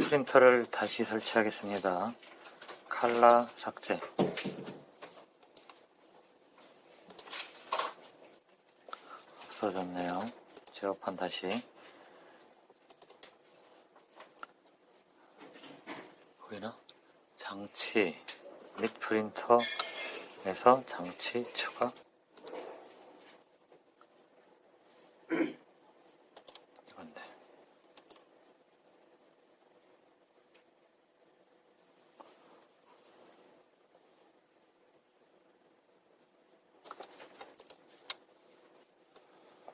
프린터를 다시 설치하겠습니다. 칼라 삭제. 없어졌네요. 제어판 다시. 보이나? 장치 및 프린터에서 장치 추가.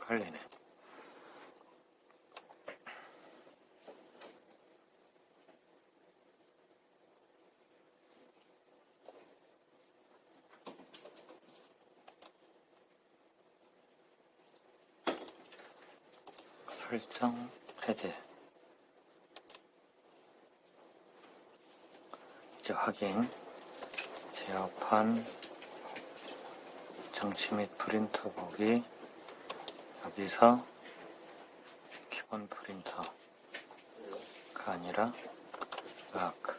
걸리네. 설정 해제. 이제 확인. 제어판 정치 및 프린터 보기 여기서 기본 프린터가 아니라 악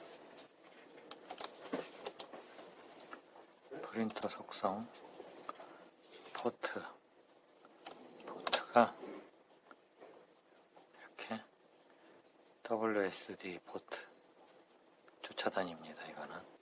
프린터 속성 포트. 포트가 이렇게 WSD 포트 쫓아다닙니다 이거는